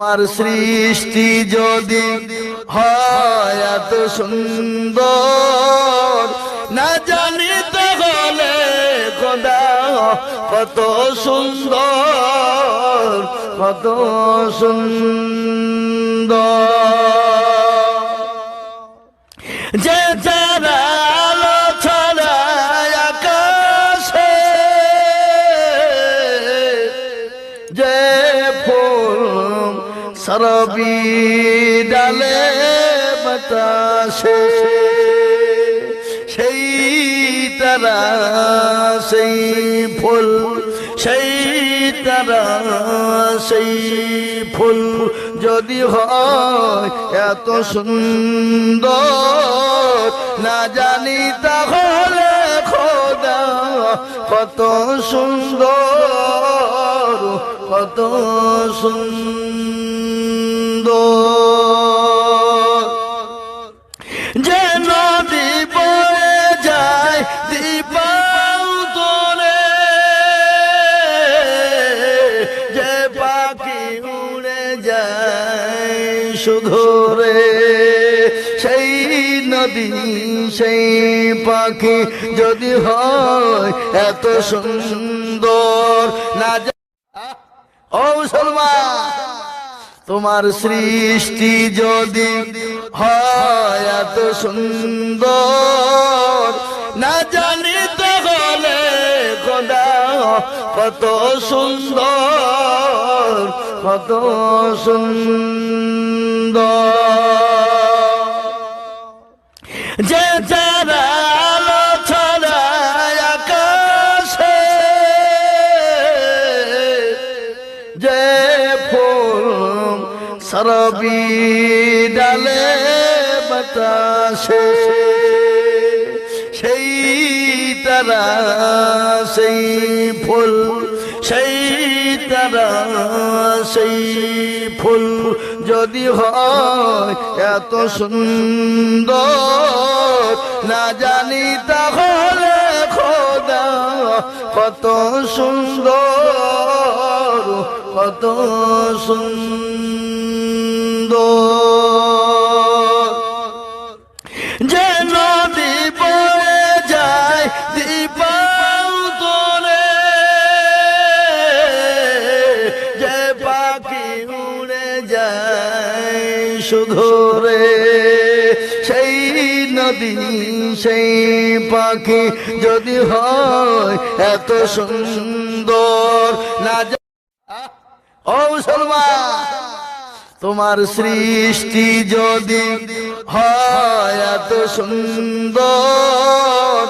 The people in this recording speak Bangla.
আমার সৃষ্টি যদি হয় এত সুন্দর, না জানি তাহলে খোদা কত সুন্দর কত সুন্দর। যে সরবি ডালে বাতাসে, সেই তারা সেই ফুল, সেই তারা সেই ফুল যদি হয় এত সুন্দর, না জানি তাহলে খোদা কত সুন্দর কত সুন্দর। নদী যে পাখি উড়ে যায় শুধু রে সেই নদী, সেই পাখি যদি হয় এত সুন্দর না ও মুসলমান, তোমার সৃষ্টি যদি হয় সুন্দর। না জানি তাহলে খোদা কত সুন্দর কত সুন্দর। যে যারা ডালে বাতাসে সেই তারা, সেই ফুল, সেই তারা, সেই ফুল যদি হয় এত সুন্দর, না জানি তাহলে খোদা কত সুন্দর কত সুন্দর। যায় সেই নদী, সেই পাখি যদি হয় এত সুন্দর না ও মুসলমান, তোমার সৃষ্টি যদি হয় এত সুন্দর